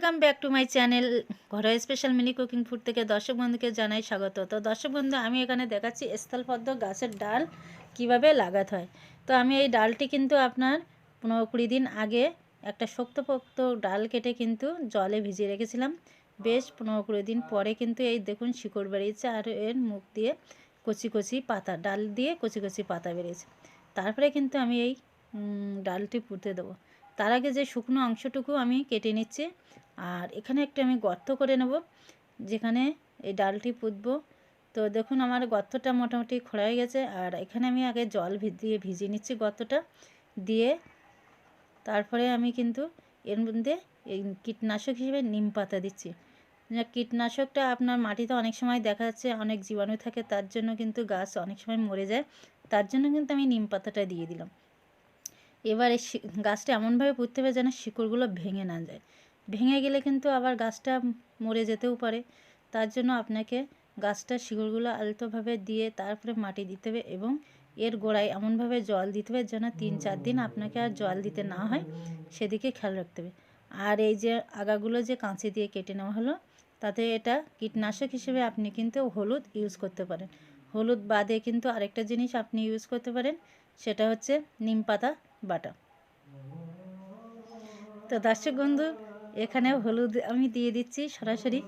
Welcome back to my channel ঘরোয়া special mini cooking food থেকে দর্শক বন্ধুকে জানাই স্বাগত। তো দর্শক বন্ধু, আমি এখানে দেখাচ্ছি স্থলপদ্ম গাছের ডাল কীভাবে লাগাতে হয়। তো আমি এই ডালটি কিন্তু আপনার পনেরো কুড়ি দিন আগে একটা শক্তপোক্ত ডাল কেটে কিন্তু জলে ভিজিয়ে রেখেছিলাম। বেশ পনেরো কুড়ি দিন পরে কিন্তু এই দেখুন শিকড় বেরিয়েছে আর এর মুখ দিয়ে কচি কচি পাতা, ডাল দিয়ে কচি কচি পাতা বেরিয়েছে। তারপরে কিন্তু আমি এই ডালটি পুঁতে দেবো। তার আগে যে শুকনো অংশটুকু আমি কেটে নিচ্ছি। আর এখানে একটা আমি গর্ত করে নেব, যেখানে এই ডালটি পুঁতবো। তো দেখুন, আমার গর্তটা মোটামুটি খোঁড়া হয়ে গেছে। আর এখানে আমি আগে জল দিয়ে ভিজিয়ে নিচ্ছি গর্তটা। দিয়ে তারপরে আমি কিন্তু এর মধ্যে এই কীটনাশক হিসেবে নিম পাতা দিচ্ছি। কীটনাশকটা আপনার মাটিতে অনেক সময় দেখা যাচ্ছে, অনেক জীবাণু থাকে, তার জন্য কিন্তু গাছ অনেক সময় মরে যায়। তার জন্য কিন্তু আমি নিম পাতাটা দিয়ে দিলাম। এবার এই গাছটা এমনভাবে পুঁততে হবে যেন শিকড়গুলো ভেঙে না যায়। ভেঙে গেলে কিন্তু আবার গাছটা মরে যেতেও পারে। তার জন্য আপনাকে গাছটার শিকড়গুলো আলতোভাবে দিয়ে তারপরে মাটি দিতে হবে এবং এর গোড়ায় এমনভাবে জল দিতে হবে যেন তিন চার দিন আপনাকে আর জল দিতে না হয়। সেদিকে খেয়াল রাখতে হবে। আর এই যে আগাগুলো যে কাঁচি দিয়ে কেটে নেওয়া হলো, তাতে এটা কীটনাশক হিসেবে আপনি কিন্তু হলুদ ইউজ করতে পারেন। হলুদ বাদে কিন্তু আরেকটা জিনিস আপনি ইউজ করতে পারেন, সেটা হচ্ছে নিম পাতা। বাটা। তো দর্শক বন্ধু এখানে হলুদ আমি দিয়ে দিচ্ছি সরাসরি।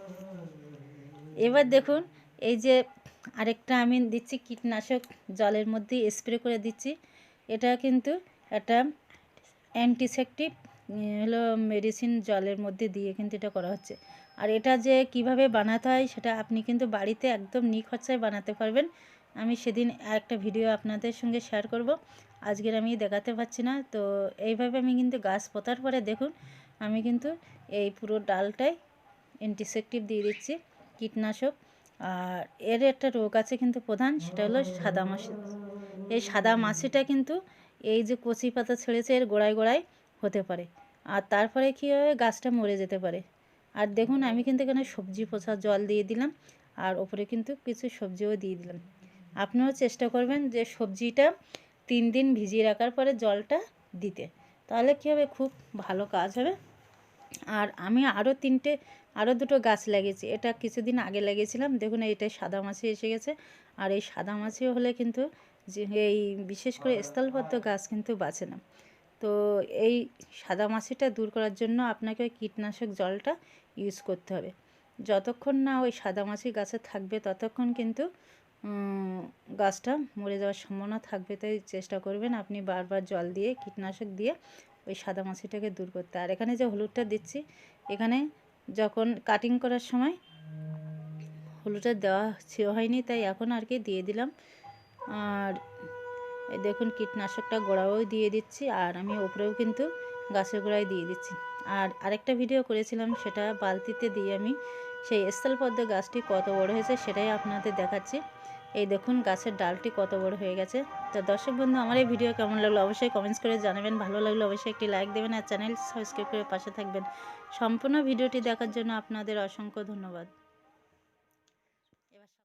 এবার দেখুন, এই যে আরেকটা আমি দিচ্ছি কীটনাশক জলের মধ্যে স্প্রে করে দিচ্ছি। এটা কিন্তু একটা অ্যান্টিসেপটিক হলো মেডিসিন জলের মধ্যে দিয়ে কিন্তু এটা করা হচ্ছে। আর এটা যে কীভাবে বানাতে হয়, সেটা আপনি কিন্তু বাড়িতে একদম নিখরচায় বানাতে পারবেন। আমি সেদিন একটা ভিডিও আপনাদের সঙ্গে শেয়ার করব। আজকের আমি দেখাতে পারছি না, তো এইভাবে আমি কিন্তু গাছ পোতার পরে দেখুন, আমি কিন্তু এই পুরো ডালটাই অ্যান্টিসেপটিভ দিয়ে দিচ্ছি কীটনাশক। আর এর একটা রোগ আছে কিন্তু প্রধান, সেটা হলো সাদা মাছি। এই সাদা মাছিটা কিন্তু এই যে কচি পাতা ছেড়েছে, এর গোড়ায় গোড়ায় হতে পারে। আর তারপরে কী হবে, গাছটা মরে যেতে পারে। আর দেখুন, আমি কিন্তু এখানে সবজি পোষা জল দিয়ে দিলাম, আর ওপরে কিন্তু কিছু সবজিও দিয়ে দিলাম। আপনিও চেষ্টা করবেন যে সবজিটা তিন দিন ভিজিয়ে রাখার পরে জলটা দিতে। তাহলে কী হবে? খুব ভালো কাজ হবে। আর আমি আরও তিনটে আরও দুটো গাছ লাগিয়েছি। এটা কিছুদিন আগে লাগিয়েছিলাম। দেখুন এটা সাদা মাছি এসে গেছে। আর এই সাদা মাছি হলে কিন্তু যে, এই বিশেষ করে স্থলবদ্ধ গাছ কিন্তু বাঁচে না। তো এই সাদা মাছিটা দূর করার জন্য আপনাকে ওই কীটনাশক জলটা ইউজ করতে হবে। যতক্ষণ না ওই সাদা মাছি গাছে থাকবে, ততক্ষণ কিন্তু গাছটা মরে যাওয়ার সম্ভাবনা থাকবে, তাই চেষ্টা করবেন আপনি বারবার জল দিয়ে, কীটনাশক দিয়ে ওই সাদা মাছিটাকে দূর করতে। আর এখানে যে হলুদটা দিচ্ছি, এখানে যখন কাটিং করার সময় হলুদটা দেওয়া হয়নি, তাই এখন আর কি দিয়ে দিলাম। আর দেখুন, কীটনাশকটা গোড়াও দিয়ে দিচ্ছি, আর আমি ওপরেও কিন্তু গাছের গোড়ায় দিয়ে দিচ্ছি। আর আরেকটা ভিডিও করেছিলাম, সেটা বালতিতে দিয়ে আমি সেই স্থলপদ্ম গাছটি কত বড় হয়েছে সেটাই আপনাদের দেখাচ্ছি। এই দেখুন, গাছের ডালটি কত বড় হয়ে গেছে। তো দর্শক বন্ধু, আমার এই ভিডিও কেমন লাগল অবশ্যই কমেন্টস করে জানাবেন। ভালো লাগলে অবশ্যই একটি লাইক দেবেন আর চ্যানেল সাবস্ক্রাইব করে পাশে থাকবেন। সম্পূর্ণ ভিডিওটি দেখার জন্য আপনাদের অসংখ্য ধন্যবাদ।